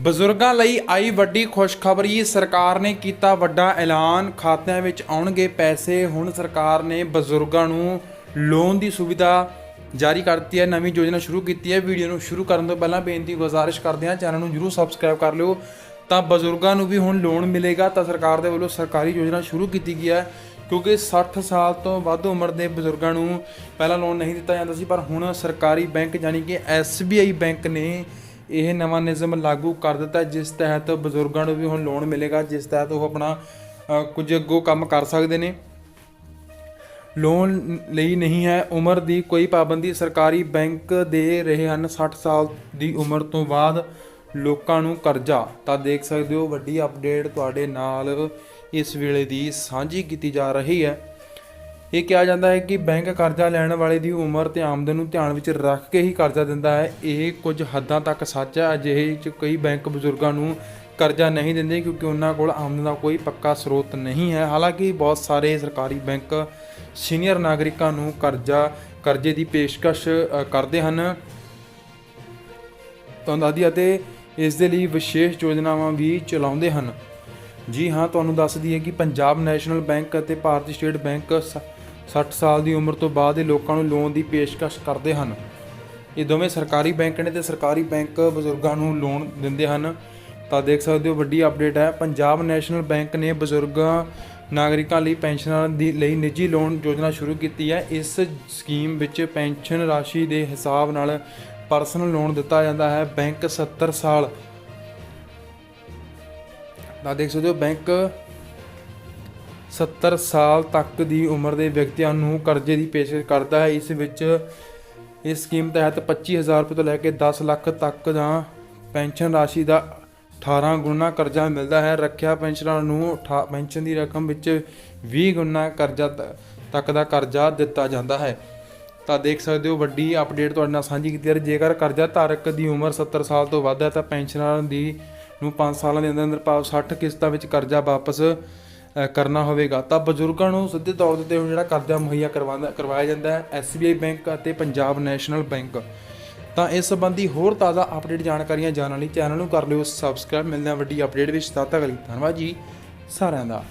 ਬਜ਼ੁਰਗਾਂ ਲਈ ਆਈ ਵੱਡੀ ਖੁਸ਼ਖਬਰੀ, ਸਰਕਾਰ ਨੇ ਕੀਤਾ ਵੱਡਾ ਐਲਾਨ, ਖਾਤਿਆਂ ਵਿੱਚ ਆਉਣਗੇ ਪੈਸੇ। ਹੁਣ ਸਰਕਾਰ ਨੇ ਬਜ਼ੁਰਗਾਂ ਨੂੰ ਲੋਨ ਦੀ ਸੁਵਿਧਾ ਜਾਰੀ ਕਰਤੀ ਹੈ, ਨਵੀਂ ਯੋਜਨਾ ਸ਼ੁਰੂ ਕੀਤੀ ਹੈ। ਵੀਡੀਓ ਨੂੰ ਸ਼ੁਰੂ ਕਰਨ ਤੋਂ ਪਹਿਲਾਂ ਬੇਨਤੀ, ਗੁਜ਼ਾਰਿਸ਼ ਕਰਦੇ ਹਾਂ, ਚੈਨਲ ਨੂੰ ਜਰੂਰ ਸਬਸਕ੍ਰਾਈਬ ਕਰ ਲਿਓ। ਤਾਂ ਬਜ਼ੁਰਗਾਂ ਨੂੰ ਵੀ ਹੁਣ ਲੋਨ ਮਿਲੇਗਾ। ਤਾਂ ਸਰਕਾਰ ਦੇ ਵੱਲੋਂ ਸਰਕਾਰੀ ਯੋਜਨਾ ਸ਼ੁਰੂ ਕੀਤੀ ਗਈ ਹੈ, ਕਿਉਂਕਿ 60 ਸਾਲ ਤੋਂ ਵੱਧ ਉਮਰ ਦੇ ਬਜ਼ੁਰਗਾਂ ਨੂੰ ਪਹਿਲਾਂ ਲੋਨ ਨਹੀਂ ਦਿੱਤਾ ਜਾਂਦਾ ਸੀ, ਪਰ ਹੁਣ ਸਰਕਾਰੀ ਬੈਂਕ, ਯਾਨੀ ਕਿ SBI ਬੈਂਕ ਨੇ ਇਹ ਨਵਾਂ ਨਿਯਮ ਲਾਗੂ ਕਰ ਦਿੱਤਾ ਜਿਸ ਤਹਿਤ ਬਜ਼ੁਰਗਾਂ ਨੂੰ ਵੀ ਹੁਣ ਲੋਨ ਮਿਲੇਗਾ, ਜਿਸ ਤਹਿਤ ਉਹ ਆਪਣਾ ਕੁਝ ਅੱਗੋਂ ਕੰਮ ਕਰ ਸਕਦੇ ਨੇ। ਲੋਨ ਲਈ ਨਹੀਂ ਹੈ, ਉਮਰ ਦੀ ਕੋਈ ਪਾਬੰਦੀ ਸਰਕਾਰੀ ਬੈਂਕ ਦੇ ਰਹੇ ਹਨ। 60 ਸਾਲ ਦੀ ਉਮਰ ਤੋਂ ਬਾਅਦ ਲੋਕਾਂ ਨੂੰ ਕਰਜ਼ਾ। ਤਾਂ ਦੇਖ ਸਕਦੇ ਹੋ, ਵੱਡੀ ਅਪਡੇਟ ਤੁਹਾਡੇ ਨਾਲ ਇਸ ਵੇਲੇ ਦੀ ਸਾਂਝੀ ਕੀਤੀ ਜਾ ਰਹੀ ਹੈ। ਇਹ ਕਿਹਾ ਜਾਂਦਾ ਹੈ ਕਿ ਬੈਂਕ ਕਰਜ਼ਾ ਲੈਣ ਵਾਲੇ ਦੀ ਉਮਰ ਤੇ ਆਮਦਨ ਨੂੰ ਧਿਆਨ ਵਿੱਚ ਰੱਖ ਕੇ ਹੀ ਕਰਜ਼ਾ ਦਿੰਦਾ ਹੈ। ਇਹ ਕੁਝ ਹੱਦਾਂ ਤੱਕ ਸੱਚ ਹੈ। ਅਜਿਹੇ ਚ ਕਈ ਬੈਂਕ ਬਜ਼ੁਰਗਾਂ ਨੂੰ ਕਰਜ਼ਾ ਨਹੀਂ ਦਿੰਦੇ ਕਿਉਂਕਿ ਉਹਨਾਂ ਕੋਲ ਆਮਦਨ ਦਾ ਕੋਈ ਪੱਕਾ ਸਰੋਤ ਨਹੀਂ ਹੈ। ਹਾਲਾਂਕਿ ਬਹੁਤ ਸਾਰੇ ਸਰਕਾਰੀ ਬੈਂਕ ਸੀਨੀਅਰ ਨਾਗਰਿਕਾਂ ਨੂੰ ਕਰਜ਼ਾ, ਕਰਜ਼ੇ ਦੀ ਪੇਸ਼ਕਸ਼ ਕਰਦੇ ਹਨ। ਤੁਹਾਨੂੰ ਦੱਸਦੀ ਅਤੇ ਇਸ ਦੇ ਲਈ ਵਿਸ਼ੇਸ਼ ਯੋਜਨਾਵਾਂ ਵੀ ਚਲਾਉਂਦੇ ਹਨ। ਜੀ ਹਾਂ, ਤੁਹਾਨੂੰ ਦੱਸ ਦਈਏ ਕਿ ਪੰਜਾਬ ਨੈਸ਼ਨਲ ਬੈਂਕ ਅਤੇ ਭਾਰਤੀ ਸਟੇਟ ਬੈਂਕ ਸ- 60 ਸਾਲ ਦੀ ਉਮਰ ਤੋਂ ਬਾਅਦ ਦੇ ਲੋਕਾਂ ਨੂੰ ਲੋਨ ਦੀ ਪੇਸ਼ਕਸ਼ ਕਰਦੇ ਹਨ। ਇਹ ਦੋਵੇਂ ਸਰਕਾਰੀ ਬੈਂਕ ਨੇ ਤੇ ਸਰਕਾਰੀ ਬੈਂਕ ਬਜ਼ੁਰਗਾਂ ਨੂੰ ਲੋਨ ਦਿੰਦੇ ਹਨ। ਤਾਂ ਦੇਖ ਸਕਦੇ ਹੋ ਵੱਡੀ ਅਪਡੇਟ ਹੈ, ਪੰਜਾਬ ਨੈਸ਼ਨਲ ਬੈਂਕ ਨੇ ਬਜ਼ੁਰਗਾਂ, ਨਾਗਰਿਕਾਂ ਲਈ ਪੈਨਸ਼ਨਾਂ ਦੀ ਲਈ ਨਿੱਜੀ ਲੋਨ ਯੋਜਨਾ ਸ਼ੁਰੂ ਕੀਤੀ ਹੈ। ਇਸ ਸਕੀਮ ਵਿੱਚ ਪੈਨਸ਼ਨ ਰਾਸ਼ੀ ਦੇ ਹਿਸਾਬ ਨਾਲ ਪਰਸਨਲ ਲੋਨ ਦਿੱਤਾ ਜਾਂਦਾ ਹੈ। ਬੈਂਕ 70 ਸਾਲ ਤਾਂ ਦੇਖ ਸਕਦੇ ਹੋ ਬੈਂਕ 70 ਸਾਲ ਤੱਕ ਦੀ ਉਮਰ ਦੇ ਵਿਅਕਤੀਆਂ ਨੂੰ ਕਰਜ਼ੇ ਦੀ ਪੇਸ਼ਕਸ਼ ਕਰਦਾ ਹੈ। ਇਸ ਵਿੱਚ ਇਸ ਸਕੀਮ ਤਹਿਤ 25000 ਰੁਪਏ ਤੋਂ ਲੈ ਕੇ 10 ਲੱਖ ਤੱਕ ਦਾ ਪੈਨਸ਼ਨ ਰਾਸ਼ੀ ਦਾ 18 ਗੁਣਾ ਕਰਜ਼ਾ ਮਿਲਦਾ ਹੈ। ਰੱਖਿਆ ਪੈਨਸ਼ਨਰਾਂ ਨੂੰ ਅਠਾ- ਪੈਨਸ਼ਨ ਦੀ ਰਕਮ ਵਿੱਚ 20 ਗੁਣਾ ਕਰਜ਼ਾ ਤ- ਤੱਕ ਦਾ ਕਰਜ਼ਾ ਦਿੱਤਾ ਜਾਂਦਾ ਹੈ। ਤਾਂ ਦੇਖ ਸਕਦੇ ਹੋ ਵੱਡੀ ਅਪਡੇਟ ਤੁਹਾਡੇ ਨਾਲ ਸਾਂਝੀ ਕੀਤੀ ਹੈ ਜੇਕਰ ਕਰਜ਼ਾ ਧਾਰਕ ਦੀ ਉਮਰ 70 ਸਾਲ ਤੋਂ ਵੱਧ ਹੈ ਤਾਂ ਪੈਨਸ਼ਨਰਾਂ ਦੀ ਨੂੰ 5 ਸਾਲਾਂ ਦੇ ਅੰਦਰ ਅੰਦਰ ਭਾਵ 60 ਕਿਸ਼ਤਾਂ ਵਿੱਚ ਕਰਜ਼ਾ ਵਾਪਸ ਕਰਨਾ ਹੋਵੇਗਾ। ਤਾਂ ਬਜ਼ੁਰਗਾਂ ਨੂੰ ਸਿੱਧੇ ਤੌਰ ਤੇ ਹੁਣ ਜਿਹੜਾ ਕਰਜ਼ਾ ਮੁਹੱਈਆ ਕਰਵਾਉਂਦਾ ਕਰਵਾਇਆ ਜਾਂਦਾ ਹੈ SBI ਬੈਂਕ ਅਤੇ ਪੰਜਾਬ ਨੈਸ਼ਨਲ ਬੈਂਕ। ਤਾਂ ਇਸ ਸੰਬੰਧੀ ਹੋਰ ਤਾਜ਼ਾ ਅਪਡੇਟ ਜਾਣਕਾਰੀਆਂ ਜਾਣਨ ਲਈ ਚੈਨਲ ਨੂੰ ਕਰ ਲਿਓ ਸਬਸਕ੍ਰਾਈਬ। ਮਿਲਦੇ ਹਾਂ ਵੱਡੀ ਅਪਡੇਟ ਵਿੱਚ। ਤਦ ਤੱਕ ਲਈ ਧੰਨਵਾਦ ਜੀ। ਸਾਰਿਆਂ ਦਾ।